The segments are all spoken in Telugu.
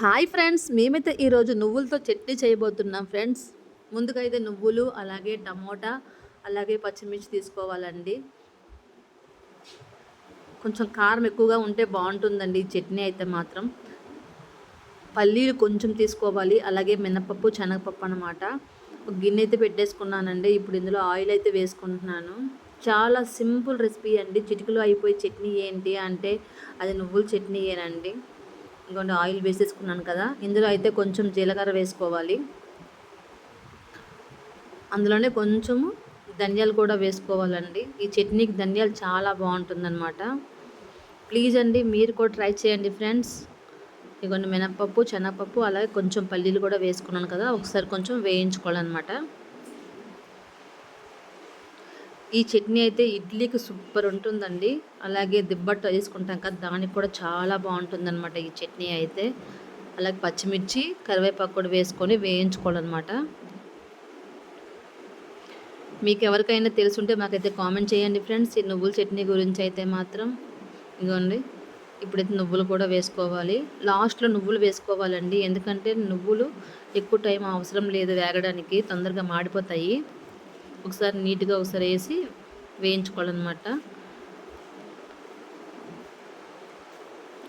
హాయ్ ఫ్రెండ్స్ మేమైతే ఈరోజు నువ్వులతో చట్నీ చేయబోతున్నాం ఫ్రెండ్స్. ముందుగా అయితే నువ్వులు అలాగే టమోటా అలాగే పచ్చిమిర్చి తీసుకోవాలండి. కొంచెం కారం ఎక్కువగా ఉంటే బాగుంటుందండి ఈ చట్నీ అయితే మాత్రం. పల్లీలు కొంచెం తీసుకోవాలి అలాగే మినపప్పు శనగపప్పు అనమాట ఒక గిన్నె అయితే పెట్టేసుకున్నానండి ఇప్పుడు ఇందులో ఆయిల్ అయితే వేసుకుంటున్నాను. చాలా సింపుల్ రెసిపీ అండి చిటికలో అయిపోయే చట్నీ ఏంటి అంటే అది నువ్వుల చట్నీ ఏనండి ఇంకొంచెం ఆయిల్ వేసేసుకున్నాను కదా. ఇందులో అయితే కొంచెం జీలకర్ర వేసుకోవాలి. అందులోనే కొంచెము ధనియాలు కూడా వేసుకోవాలండి. ఈ చట్నీకి ధనియాలు చాలా బాగుంటుందన్నమాట. ప్లీజ్ అండి మీరు కూడా ట్రై చేయండి ఫ్రెండ్స్. ఇగోండి మినపప్పు శనగపప్పు అలాగే కొంచెం పల్లీలు కూడా వేసుకున్నాను కదా. ఒకసారి కొంచెం వేయించుకోవాలన్నమాట. ఈ చట్నీ అయితే ఇడ్లీకి సూపర్ ఉంటుందండి. అలాగే దిబ్బట్టు వేసుకుంటాం కదా దానికి కూడా చాలా బాగుంటుందన్నమాట ఈ చట్నీ అయితే. అలాగే పచ్చిమిర్చి కరివేపాకు కూడా వేసుకొని వేయించుకోవాలన్నమాట. మీకు ఎవరికైనా తెలుసుంటే మాకైతే కామెంట్ చేయండి ఫ్రెండ్స్. ఈ నువ్వుల చట్నీ గురించి అయితే మాత్రం ఇదిగోండి ఇప్పుడైతే నువ్వులు కూడా వేసుకోవాలి. లాస్ట్లో నువ్వులు వేసుకోవాలండి. ఎందుకంటే నువ్వులు ఎక్కువ టైం అవసరం లేదు వేగడానికి తొందరగా మాడిపోతాయి. ఒకసారి నీట్గా ఒకసారి వేసి వేయించుకోవాలన్నమాట.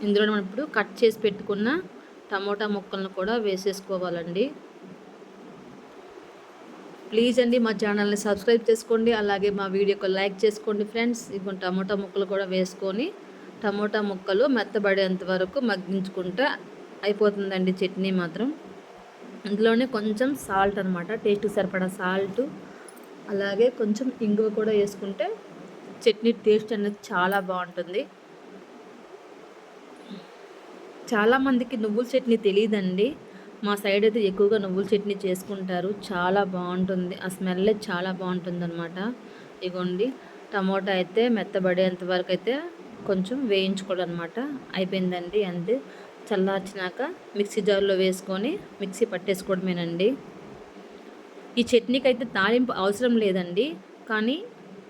ఇందులో మనం ఇప్పుడు కట్ చేసి పెట్టుకున్న టమోటా ముక్కలను కూడా వేసేసుకోవాలండి. ప్లీజ్ అండి మా ఛానల్ని సబ్స్క్రైబ్ చేసుకోండి అలాగే మా వీడియోకి లైక్ చేసుకోండి ఫ్రెండ్స్. ఇప్పుడు టమోటా ముక్కలు కూడా వేసుకొని టమోటా ముక్కలు మెత్తబడేంత వరకు మగ్గించుకుంటే అయిపోతుందండి చట్నీ మాత్రం. ఇందులోనే కొంచెం సాల్ట్ అనమాట టేస్ట్కి సరిపడా సాల్ట్. అలాగే కొంచెం ఇంగువ కూడా వేసుకుంటే చట్నీ టేస్ట్ అనేది చాలా బాగుంటుంది. చాలామందికి నువ్వుల చట్నీ తెలియదండి మా సైడ్ అయితే ఎక్కువగా నువ్వుల చట్నీ చేసుకుంటారు. చాలా బాగుంటుంది. ఆ స్మెల్ చాలా బాగుంటుంది అనమాట ఇగోండి టమోటా అయితే మెత్తబడేంత వరకు అయితే కొంచెం వేయించుకోవాలన్నమాట. అయిపోయిందండి. అంతే చల్లార్చినాక మిక్సీ జార్లో వేసుకొని మిక్సీ పట్టేసుకోవడమేనండి. ఈ చట్నీకి అయితే తాలింపు అవసరం లేదండి కానీ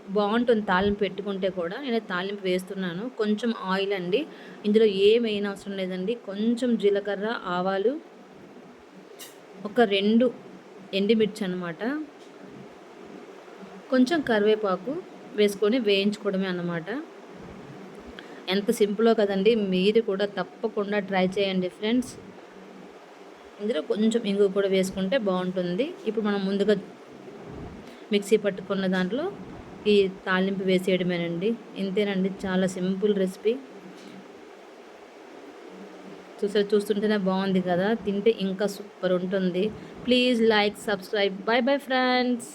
బాగుంటుంది తాలింపు పెట్టుకుంటే కూడా. నేను తాలింపు వేస్తున్నాను. కొంచెం ఆయిల్ అండి. ఇందులో ఏమైనా అవసరం లేదండి. కొంచెం జీలకర్ర ఆవాలు ఒక రెండు ఎండిమిర్చి అనమాట కొంచెం కరివేపాకు వేసుకొని వేయించుకోవడమే అన్నమాట. ఎంత సింపులో కదండి. మీరు కూడా తప్పకుండా ట్రై చేయండి ఫ్రెండ్స్. ఇందులో కొంచెం ఇంగు కూడా వేసుకుంటే బాగుంటుంది. ఇప్పుడు మనం ముందుగా మిక్సీ పట్టుకున్న దాంట్లో ఈ తాలింపు వేసేయడమేనండి. ఇంతేనండి చాలా సింపుల్ రెసిపీ. చూసారు చూస్తుంటేనే బాగుంది కదా. తింటే ఇంకా సూపర్ ఉంటుంది. Please like subscribe. Bye bye friends.